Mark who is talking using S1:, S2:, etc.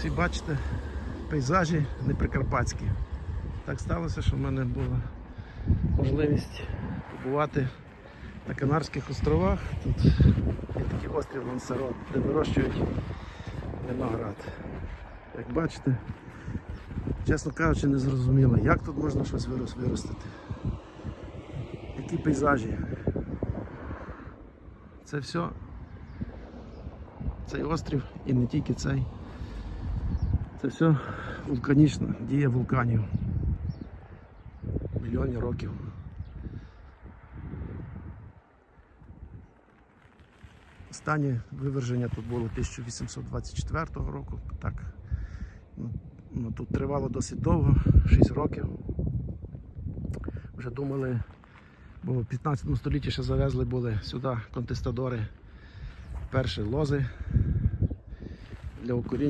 S1: всі бачите, пейзажі неприкарпатські. Так сталося, що в мене була можливість побувати на Канарських островах. Тут є такий острів Лансарот, де вирощують виноград. Як бачите, чесно кажучи, не зрозуміло, як тут можна щось виростити. Які пейзажі. Це все. Цей острів і не тільки цей. Це все вулканічна дія вулканів. Мільйони років. Останнє виверження тут було 1824 року. Так. Ну, ну, тут тривало досить довго, 6 років. Вже думали, бо в 15 столітті ще завезли були сюди контестадори перші лози для укоріння.